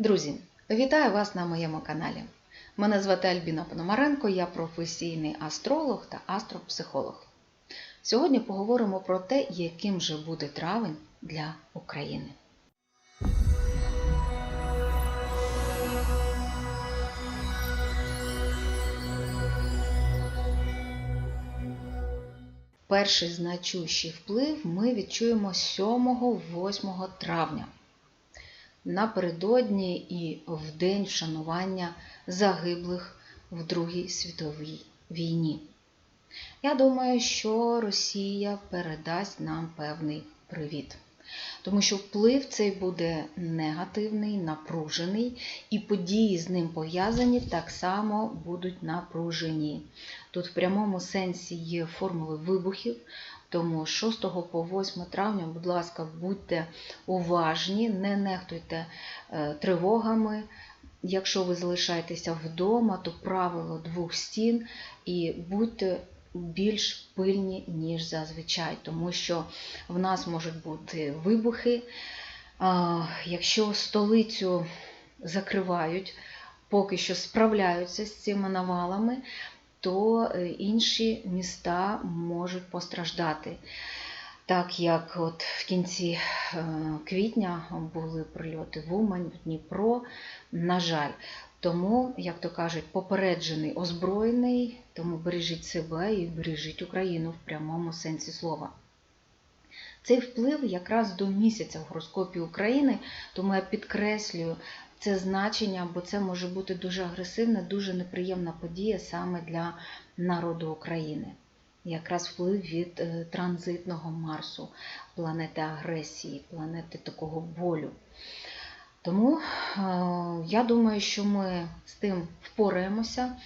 Друзі, вітаю вас на моєму каналі. Мене звати Альбіна Пономаренко, я професійний астролог та астропсихолог. Сьогодні поговоримо про те, яким же буде травень для України. Перший значущий вплив ми відчуємо 7-8 травня напередодні і в день вшанування загиблих в Другій світовій війні. Я думаю, що Росія передасть нам певний привіт. Тому що вплив цей буде негативний, напружений, і події з ним пов'язані так само будуть напружені. Тут в прямому сенсі є формули вибухів, тому з 6 по 8 травня, будь ласка, будьте уважні, не нехтуйте е, тривогами. Якщо ви залишаєтеся вдома, то правило двох стін і будьте більш пильні, ніж зазвичай, тому що в нас можуть бути вибухи. Якщо столицю закривають, поки що справляються з цими навалами, то е, інші міста можуть постраждати. Так як от в кінці е, квітня були прильоти в Умань, в Дніпро, на жаль. Тому, як то кажуть, попереджений озброєний, тому бережіть себе і бережіть Україну в прямому сенсі слова. Цей вплив якраз до місяця в гороскопі України, тому я підкреслюю це значення, бо це може бути дуже агресивна, дуже неприємна подія саме для народу України. Якраз вплив від е, транзитного Марсу, планети агресії, планети такого болю. Тому е, я думаю, що ми з тим впораємося, е,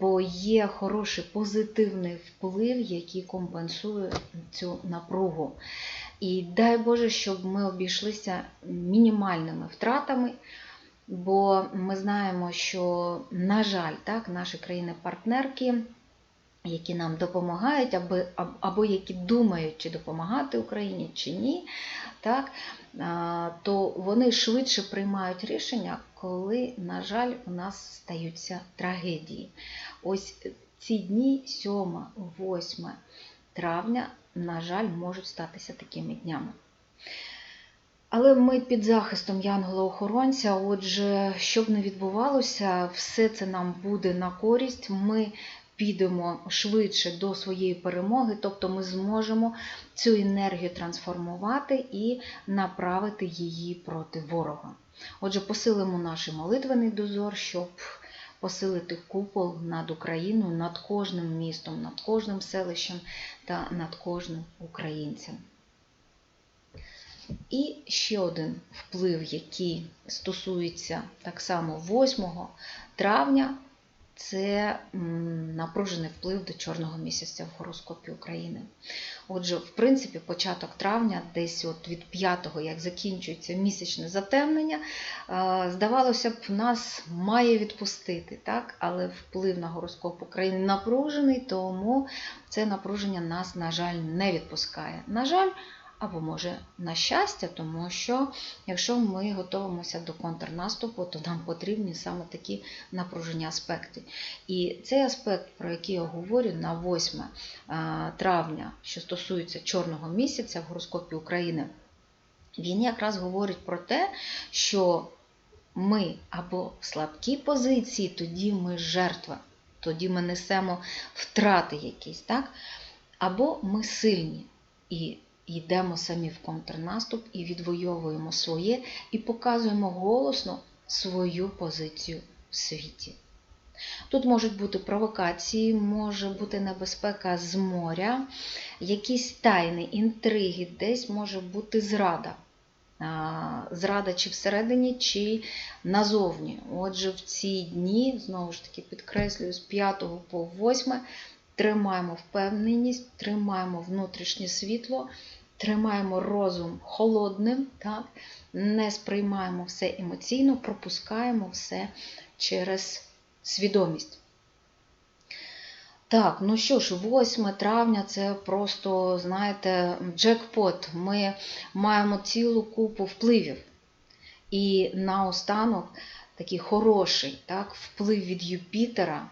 бо є хороший позитивний вплив, який компенсує цю напругу. І дай Боже, щоб ми обійшлися мінімальними втратами, бо ми знаємо, що, на жаль, так, наші країни-партнерки, які нам допомагають, або, або які думають, чи допомагати Україні, чи ні, так, то вони швидше приймають рішення, коли, на жаль, у нас стаються трагедії. Ось ці дні, 7-8 травня, на жаль, можуть статися такими днями. Але ми під захистом Янгола-охоронця, отже, що б не відбувалося, все це нам буде на користь. Ми підемо швидше до своєї перемоги, тобто ми зможемо цю енергію трансформувати і направити її проти ворога. Отже, посилимо наш молитвений дозор, щоб посилити купол над Україною, над кожним містом, над кожним селищем та над кожним українцем. І ще один вплив, який стосується так само 8 травня, це напружений вплив до чорного місяця в гороскопі України. Отже, в принципі, початок травня, десь от від 5-го, як закінчується місячне затемнення, здавалося б, нас має відпустити, так? але вплив на гороскоп України напружений, тому це напруження нас, на жаль, не відпускає. На жаль, або, може, на щастя, тому що якщо ми готуємося до контрнаступу, то нам потрібні саме такі напружені аспекти. І цей аспект, про який я говорю на 8 травня, що стосується чорного місяця в гороскопі України, він якраз говорить про те, що ми або в слабкій позиції, тоді ми жертва, тоді ми несемо втрати якісь, так? або ми сильні. І йдемо самі в контрнаступ і відвоюємо своє, і показуємо голосно свою позицію в світі. Тут можуть бути провокації, може бути небезпека з моря, якісь тайни, інтриги, десь може бути зрада. Зрада чи всередині, чи назовні. Отже, в ці дні, знову ж таки, підкреслюю, з 5 по 8 тримаємо впевненість, тримаємо внутрішнє світло тримаємо розум холодним, так? не сприймаємо все емоційно, пропускаємо все через свідомість. Так, ну що ж, 8 травня це просто, знаєте, джекпот. Ми маємо цілу купу впливів. І наостанок такий хороший так, вплив від Юпітера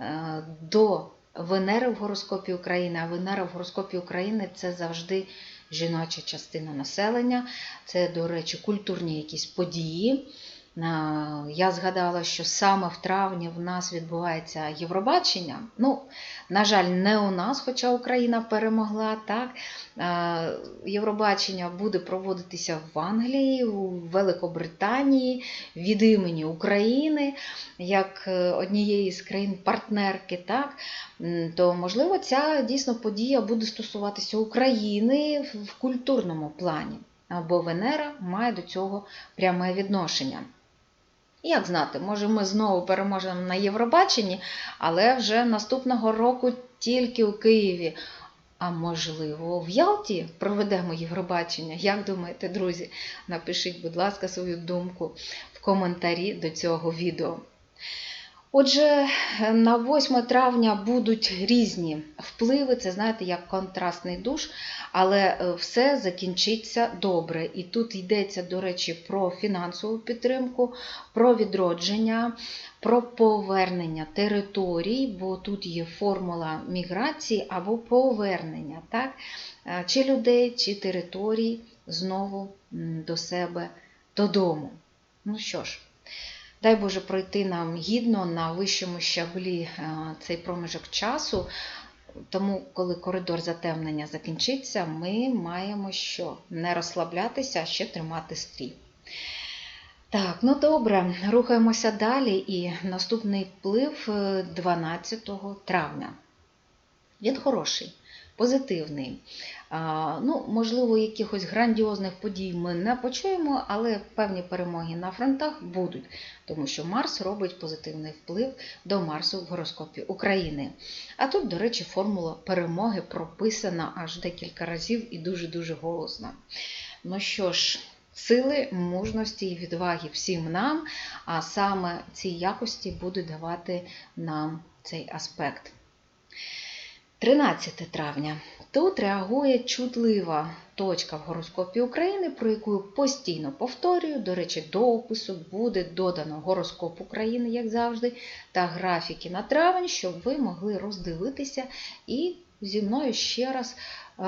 е, до Венери в гороскопі України, а Венера в гороскопі України це завжди жіноча частина населення, це, до речі, культурні якісь події. А, Я згадала, що саме в травні в нас відбувається Євробачення. Ну, на жаль, не у нас, хоча Україна перемогла. Так? Євробачення буде проводитися в Англії, у Великобританії від імені України, як е, однієї з країн-партнерки. Так? То, можливо, ця дійсно подія буде стосуватися України в культурному плані, бо Венера має до цього пряме відношення. Як знати, може ми знову переможемо на Євробаченні, але вже наступного року тільки у Києві. А можливо, в Ялті проведемо Євробачення. Як думаєте, друзі? Напишіть, будь ласка, свою думку в коментарі до цього відео. Отже, на 8 травня будуть різні впливи, це знаєте, як контрастний душ, але е, все закінчиться добре. І тут йдеться, до речі, про фінансову підтримку, про відродження, про повернення територій, бо тут є формула міграції або повернення, так? Е, чи людей, чи територій знову до себе додому. Ну що ж. Дай Боже пройти нам гідно на вищому щаблі е, цей проміжок часу. Тому, коли коридор затемнення закінчиться, ми маємо що? Не розслаблятися, а ще тримати стрій. Так, ну добре, рухаємося далі. І наступний вплив е, 12 травня. Він хороший, позитивний. Ну, можливо, якихось грандіозних подій ми не почуємо, але певні перемоги на фронтах будуть, тому що Марс робить позитивний вплив до Марсу в гороскопі України. А тут, до речі, формула перемоги прописана аж декілька разів і дуже-дуже голосно. Ну що ж, сили, мужності і відваги всім нам, а саме ці якості буде давати нам цей аспект. 13 травня. Тут реагує чутлива точка в гороскопі України, про яку постійно повторюю. До речі, до опису буде додано гороскоп України, як завжди, та графіки на травень, щоб ви могли роздивитися і зі мною ще раз е,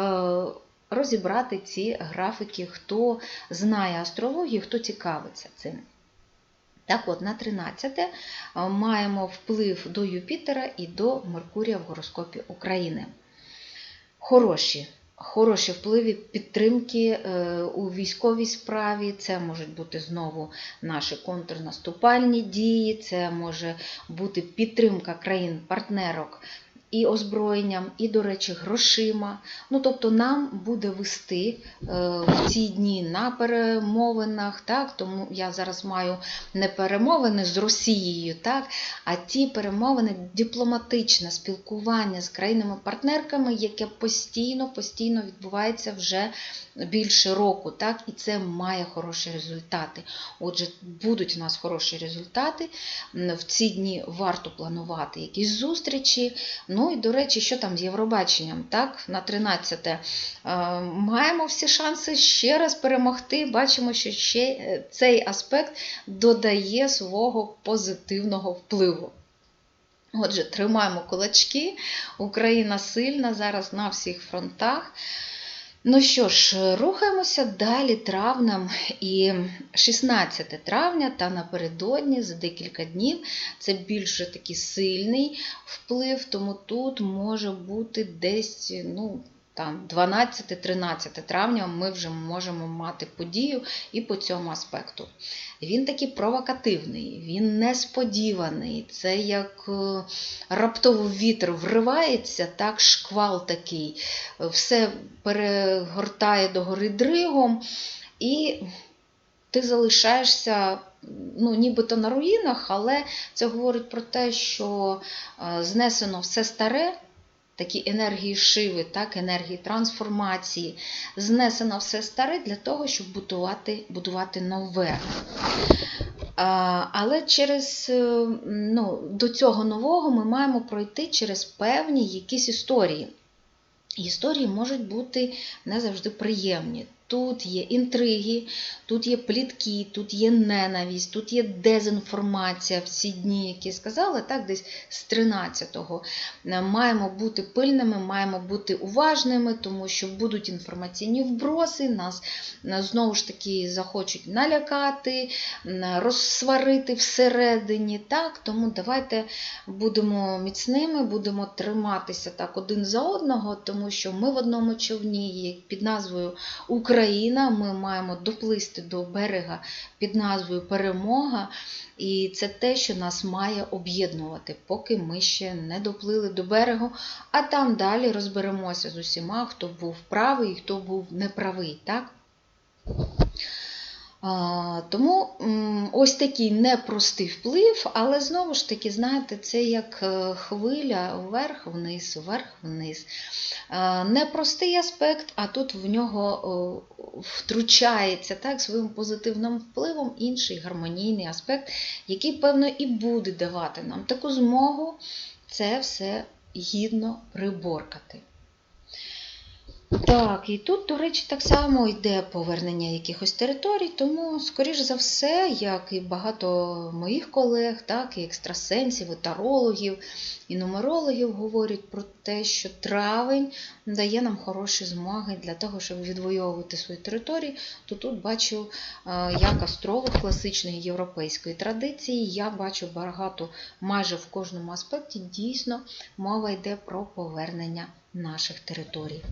розібрати ці графіки, хто знає астрологію, хто цікавиться цим. Так от, на 13 маємо вплив до Юпітера і до Меркурія в гороскопі України. Хороші, хороші впливи підтримки е, у військовій справі. Це можуть бути знову наші контрнаступальні дії, це може бути підтримка країн-партнерок і озброєнням, і, до речі, грошима. Ну, тобто нам буде вести е, в ці дні на перемовинах, так, тому я зараз маю не перемовини з Росією, так, а ті перемовини дипломатичне спілкування з країнами-партнерками, яке постійно, постійно відбувається вже більше року, так, і це має хороші результати. Отже, будуть у нас хороші результати. В ці дні варто планувати якісь зустрічі. Ну і, до речі, що там з Євробаченням? Так, на 13. те маємо всі шанси ще раз перемогти. Бачимо, що ще е, цей аспект додає свого позитивного впливу. Отже, тримаємо кулачки. Україна сильна зараз на всіх фронтах. Ну що ж, рухаємося далі травнем. І 16 травня та напередодні за декілька днів це більш такий сильний вплив, тому тут може бути десь ну, там 12-13 травня ми вже можемо мати подію і по цьому аспекту. Він такий провокативний, він несподіваний. Це як е, раптово вітер вривається, так, шквал такий, все перегортає догори дригом, і ти залишаєшся ну, нібито на руїнах, але це говорить про те, що е, знесено все старе. Такі енергії шиви, так, енергії трансформації, знесено все старе для того, щоб будувати, будувати нове. Але через е, ну, до цього нового ми маємо пройти через певні якісь історії. Історії можуть бути не завжди приємні. Тут є інтриги, тут є плітки, тут є ненависть, тут є дезінформація в ці дні, які сказали, так, десь з 13-го. Е, Маємо бути пильними, маємо бути уважними, тому що будуть інформаційні вброси, нас знову ж таки захочуть налякати, розсварити всередині. Так? Тому давайте будемо міцними, будемо триматися так один за одного, тому що ми в одному човні під назвою Україна. Ми маємо доплисти до берега під назвою Перемога. І це те, що нас має об'єднувати, поки ми ще не доплили до берегу, а там далі розберемося з усіма, хто був правий і хто був неправий. Так? Тому ось такий непростий вплив, але знову ж таки, знаєте, це як е, хвиля вверх-вниз, вверх-вниз. Е, Непростий аспект, а тут в нього втручається так, своїм позитивним впливом інший гармонійний аспект, який, певно, і буде давати нам таку змогу це все гідно приборкати. Так, і тут, до речі, так само йде повернення якихось територій, тому, скоріш за все, як і багато моїх колег, так, і екстрасенсів, і тарологів, і нумерологів говорять про те, що травень дає нам хороші змоги для того, щоб відвоювати свої території, то тут бачу, е, як астролог класичної європейської традиції, я бачу багато, майже в кожному аспекті дійсно мова йде про повернення наших територій.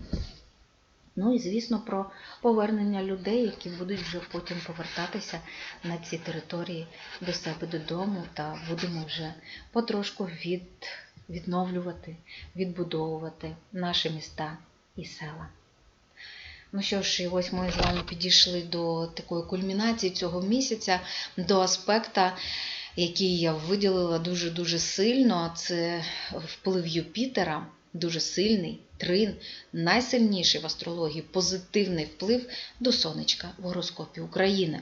Ну і, звісно, про повернення людей, які будуть вже потім повертатися на ці території до себе додому, та будемо вже потрошку від, відновлювати, відбудовувати наші міста і села. Ну що ж, і ось ми з вами підійшли до такої кульмінації цього місяця, до аспекта, який я виділила дуже-дуже сильно, це вплив Юпітера, дуже сильний, трин, найсильніший в астрології позитивний вплив до сонечка в гороскопі України.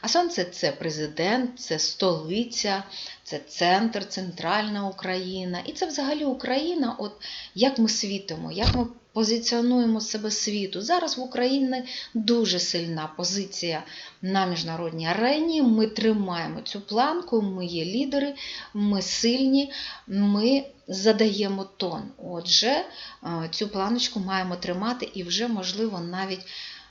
А сонце це президент, це столиця, це центр, центральна Україна. І це взагалі Україна, от як ми світимо, як ми позиціонуємо себе світу. Зараз в Україні дуже сильна позиція на міжнародній арені. Ми тримаємо цю планку, ми є лідери, ми сильні, ми задаємо тон. Отже, цю планочку маємо тримати і вже, можливо, навіть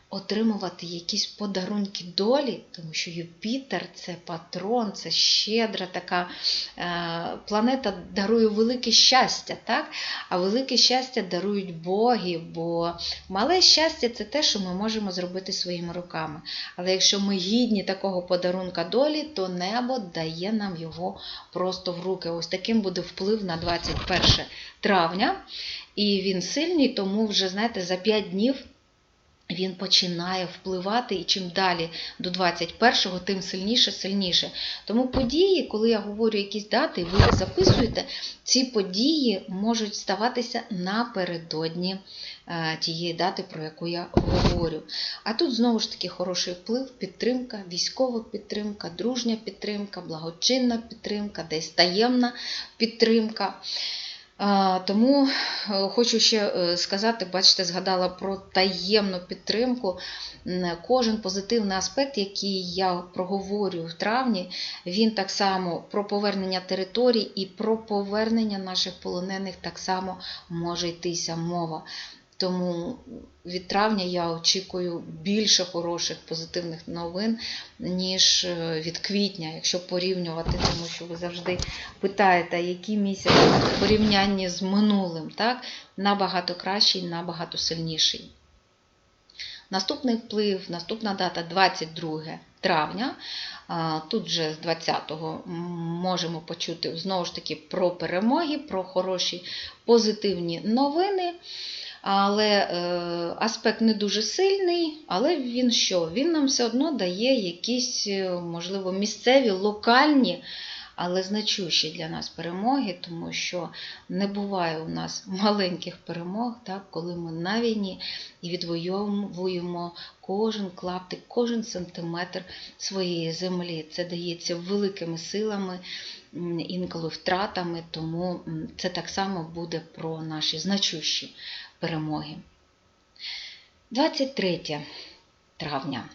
отримувати якісь подарунки долі, тому що Юпітер це патрон, це щедра така е, планета дарує велике щастя, так? а велике щастя дарують боги, бо мале щастя це те, що ми можемо зробити своїми руками. Але якщо ми гідні такого подарунка долі, то небо дає нам його просто в руки. Ось таким буде вплив на 21 травня. І він сильний, тому вже, знаєте, за 5 днів він починає впливати, і чим далі до 21-го, тим сильніше, сильніше. Тому події, коли я говорю якісь дати, ви записуєте, ці події можуть ставатися напередодні е, тієї дати, про яку я говорю. А тут знову ж таки хороший вплив, підтримка, військова підтримка, дружня підтримка, благочинна підтримка, десь таємна підтримка. Тому е, хочу ще е, сказати, бачите, згадала про таємну підтримку. Кожен позитивний аспект, який я проговорю в травні, він так само про повернення територій і про повернення наших полонених так само може йтися мова. Тому від травня я очікую більше хороших позитивних новин, ніж е, від квітня, якщо порівнювати, тому що ви завжди питаєте, який місяць в порівнянні з минулим, так? набагато кращий, набагато сильніший. Наступний вплив, наступна дата 22 травня. Тут вже з 20-го можемо почути знову ж таки про перемоги, про хороші позитивні новини. Але е, аспект не дуже сильний, але він що? Він нам все одно дає якісь, е, можливо, місцеві, локальні, але значущі для нас перемоги, тому що не буває у нас маленьких перемог, так, коли ми на війні і відвоюємо кожен клаптик, кожен сантиметр своєї землі. Це дається великими силами, інколи втратами, тому це так само буде про наші значущі перемоги. 23 травня.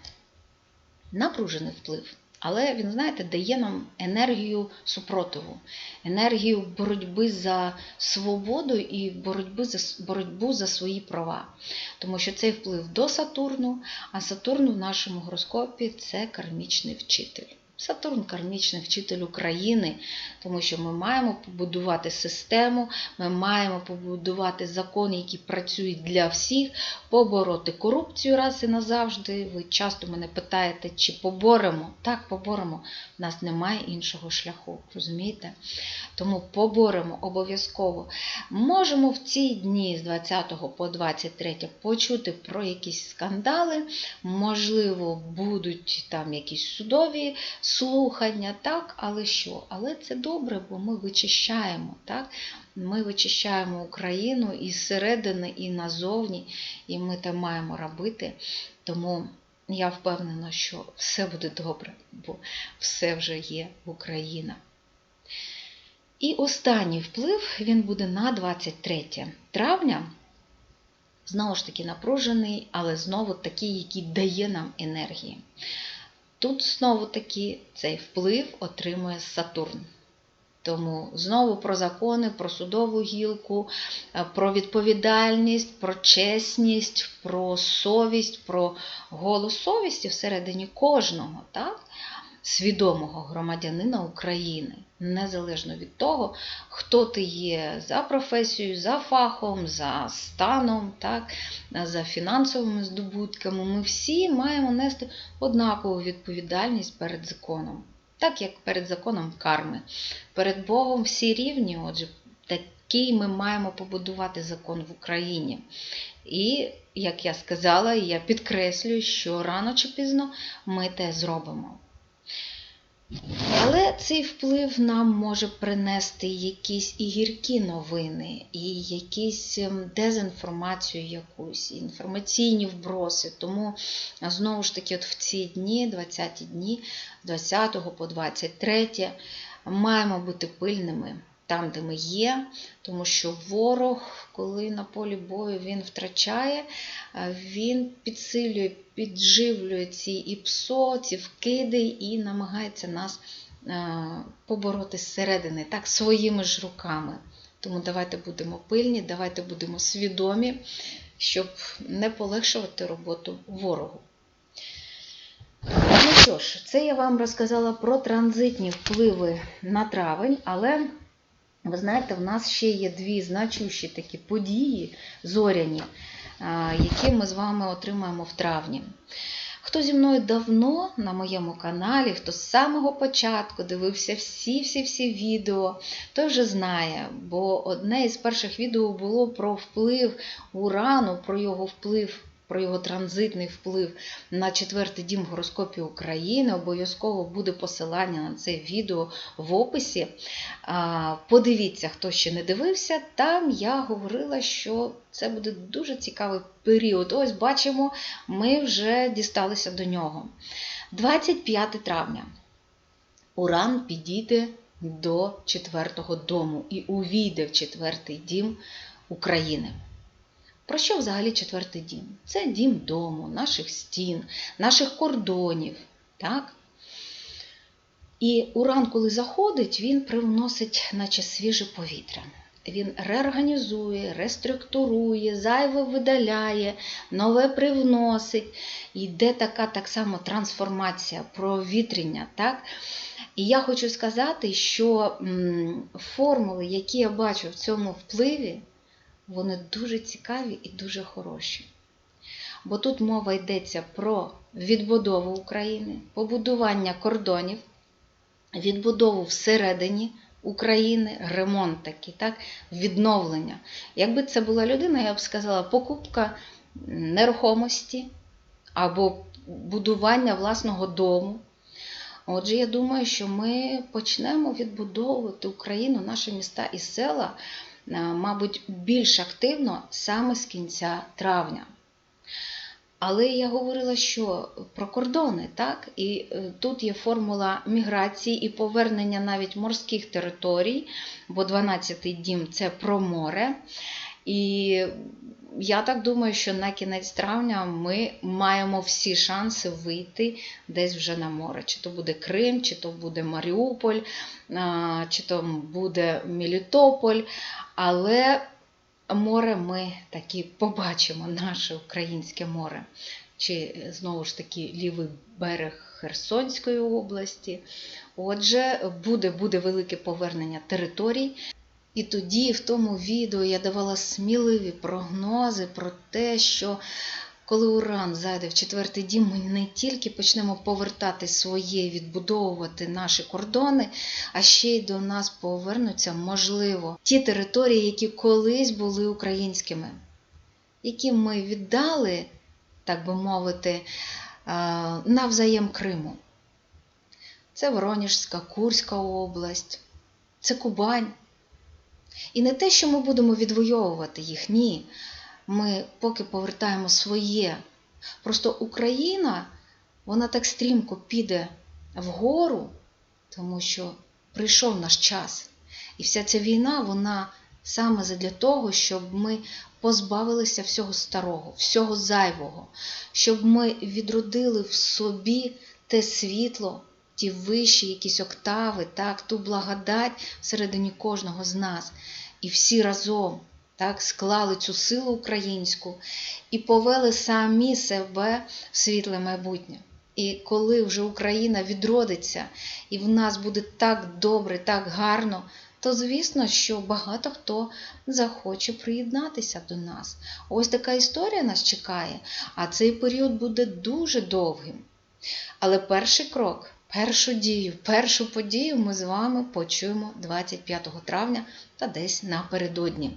Напружений вплив. Але він, знаєте, дає нам енергію супротиву, енергію боротьби за свободу і боротьби за, боротьбу за свої права. Тому що цей вплив до Сатурну, а Сатурн в нашому гороскопі це кармічний вчитель. Сатурн кармічний вчитель України, тому що ми маємо побудувати систему, ми маємо побудувати закони, які працюють для всіх, побороти корупцію раз і назавжди. Ви часто мене питаєте, чи поборемо? Так, поборемо. У нас немає іншого шляху, розумієте? Тому поборемо обов'язково. Можемо в ці дні з 20 по 23 почути про якісь скандали, можливо, будуть там якісь судові слухання, так, але що? Але це добре, бо ми вичищаємо, так? Ми вичищаємо Україну і зсередини, і назовні, і ми це маємо робити. Тому я впевнена, що все буде добре, бо все вже є Україна. І останній вплив він буде на 23 травня. Знову ж таки, напружений, але знову такий, який дає нам енергії. Тут знову таки цей вплив отримує Сатурн. Тому знову про закони, про судову гілку, про відповідальність, про чесність, про совість, про голос совісті всередині кожного так? Свідомого громадянина України, незалежно від того, хто ти є за професією, за фахом, за станом, так? за фінансовими здобутками. Ми всі маємо нести однакову відповідальність перед законом так як перед законом карми. Перед Богом всі рівні, отже, такий ми маємо побудувати закон в Україні. І, як я сказала, я підкреслюю, що рано чи пізно ми те зробимо. Але цей вплив нам може принести якісь і гіркі новини, і якісь ем, дезінформацію, якусь, інформаційні вброси. Тому, знову ж таки, от в ці дні, 20 дні, 20 по 23, маємо бути пильними там, де ми є, тому що ворог, коли на полі бою він втрачає, він підсилює, підживлює ці і псо, ці вкиди і намагається нас побороти зсередини, так, своїми ж руками. Тому давайте будемо пильні, давайте будемо свідомі, щоб не полегшувати роботу ворогу. Ну що ж, це я вам розказала про транзитні впливи на травень, але ви знаєте, в нас ще є дві значущі такі події зоряні, які ми з вами отримаємо в травні. Хто зі мною давно на моєму каналі, хто з самого початку дивився всі-всі-всі відео, той вже знає, бо одне із перших відео було про вплив урану, про його вплив про його транзитний вплив на четвертий дім в гороскопі України. Обов'язково буде посилання на це відео в описі. Подивіться, хто ще не дивився, там я говорила, що це буде дуже цікавий період. Ось бачимо, ми вже дісталися до нього. 25 травня. Уран підійде до четвертого дому і увійде в четвертий дім України. Про що взагалі четвертий дім? Це дім дому, наших стін, наших кордонів. так? І уран, коли заходить, він привносить, наче свіже повітря. Він реорганізує, реструктурує, зайве видаляє, нове привносить. Йде така так само трансформація, провітрення. так? І я хочу сказати, що формули, які я бачу в цьому впливі, вони дуже цікаві і дуже хороші. Бо тут мова йдеться про відбудову України, побудування кордонів, відбудову всередині України, ремонт такий, так, відновлення. Якби це була людина, я б сказала, покупка нерухомості або будування власного дому. Отже, я думаю, що ми почнемо відбудовувати Україну, наші міста і села. Е, мабуть, більш активно саме з кінця травня. Але я говорила, що про кордони, так? І е, тут є формула міграції і повернення навіть морських територій, бо 12-й дім це про море. І я так думаю, що на кінець травня ми маємо всі шанси вийти десь вже на море. Чи то буде Крим, чи то буде Маріуполь, чи то буде Мелітополь. Але море ми таки побачимо, наше українське море. Чи знову ж таки лівий берег Херсонської області. Отже, буде, буде велике повернення територій. І тоді, в тому відео, я давала сміливі прогнози про те, що коли Уран зайде в четвертий дім, ми не тільки почнемо повертати своє, відбудовувати наші кордони, а ще й до нас повернуться, можливо, ті території, які колись були українськими, які ми віддали, так би мовити, навзаєм Криму. Це Воронежська, Курська область, це Кубань. І не те, що ми будемо відвоювати їх, ні. Ми поки повертаємо своє. Просто Україна, вона так стрімко піде вгору, тому що прийшов наш час. І вся ця війна, вона саме для того, щоб ми позбавилися всього старого, всього зайвого, щоб ми відродили в собі те світло, ті вищі якісь октави, так, ту благодать всередині кожного з нас. І всі разом так, склали цю силу українську і повели самі себе в світле майбутнє. І коли вже Україна відродиться, і в нас буде так добре, так гарно, то звісно, що багато хто захоче приєднатися до нас. Ось така історія нас чекає, а цей період буде дуже довгим. Але перший крок, першу дію, першу подію ми з вами почуємо 25 травня та десь напередодні.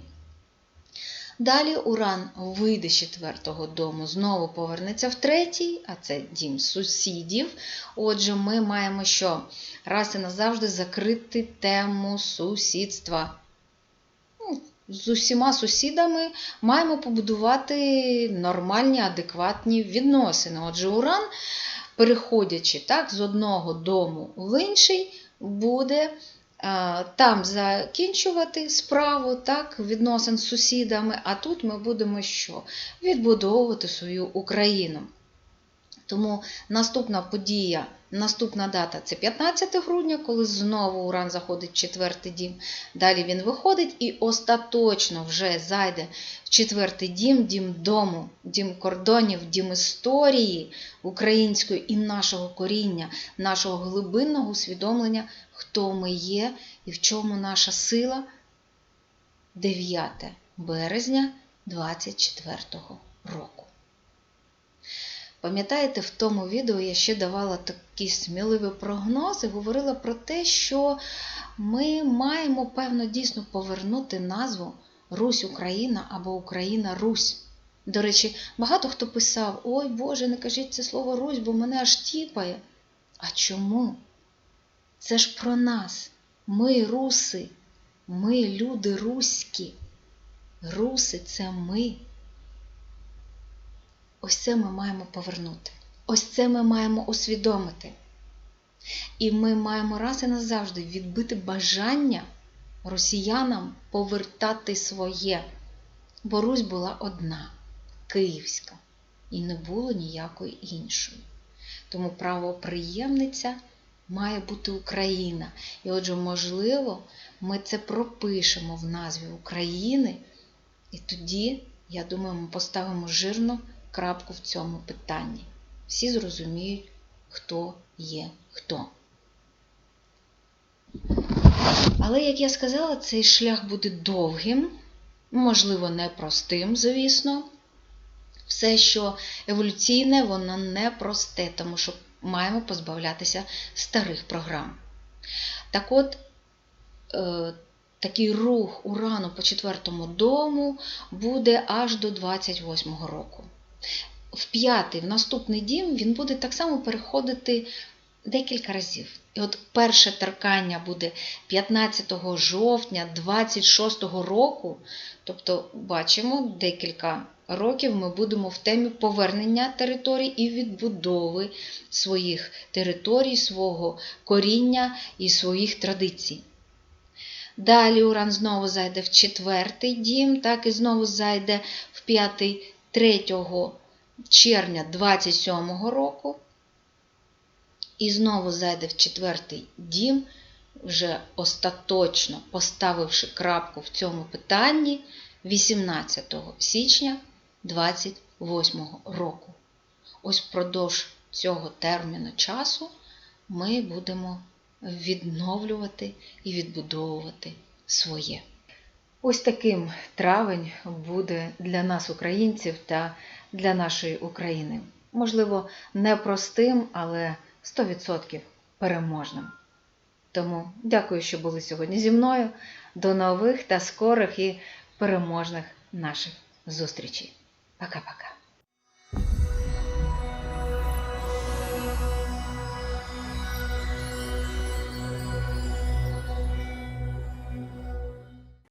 Далі Уран вийде з четвертого дому, знову повернеться в третій, а це дім сусідів. Отже, ми маємо що? Раз і назавжди закрити тему сусідства. Ну, з усіма сусідами маємо побудувати нормальні, адекватні відносини. Отже, Уран, переходячи так, з одного дому в інший, буде там закінчувати справу так, відносин з сусідами, а тут ми будемо що? Відбудовувати свою Україну. Тому наступна подія, наступна дата це 15 грудня, коли знову Уран заходить в четвертий дім. Далі він виходить і остаточно вже зайде в четвертий дім, дім дому, дім кордонів, дім історії української і нашого коріння, нашого глибинного усвідомлення, хто ми є і в чому наша сила. 9 березня 24 року. Пам'ятаєте, в тому відео я ще давала такі сміливі прогнози, говорила про те, що ми маємо, певно, дійсно повернути назву Русь Україна або Україна Русь. До речі, багато хто писав: Ой Боже, не кажіть це слово Русь, бо мене аж тіпає. А чому? Це ж про нас. Ми руси, ми люди руські. Руси це ми. Ось це ми маємо повернути. Ось це ми маємо усвідомити. І ми маємо раз і назавжди відбити бажання росіянам повертати своє. Бо Русь була одна, київська, і не було ніякої іншої. Тому правоприємниця має бути Україна. І отже, можливо, ми це пропишемо в назві України, і тоді, я думаю, ми поставимо жирно крапку в цьому питанні. Всі зрозуміють, хто є хто. Але, як я сказала, цей шлях буде довгим, можливо, непростим, звісно. Все, що еволюційне, воно непросте, тому що маємо позбавлятися старих програм. Так от, е, такий рух урану по четвертому дому буде аж до 28 року в п'ятий, в наступний дім, він буде так само переходити декілька разів. І от перше торкання буде 15 жовтня 26 року. Тобто, бачимо, декілька років ми будемо в темі повернення територій і відбудови своїх територій, свого коріння і своїх традицій. Далі Уран знову зайде в четвертий дім, так і знову зайде в п'ятий 3 червня 27 року. І знову зайде в четвертий дім, вже остаточно поставивши крапку в цьому питанні 18 січня 28 року. Ось впродовж цього терміну часу ми будемо відновлювати і відбудовувати своє. Ось таким травень буде для нас, українців, та для нашої України. Можливо, непростим, але 100% переможним. Тому дякую, що були сьогодні зі мною. До нових та скорих і переможних наших зустрічей. Пока-пока.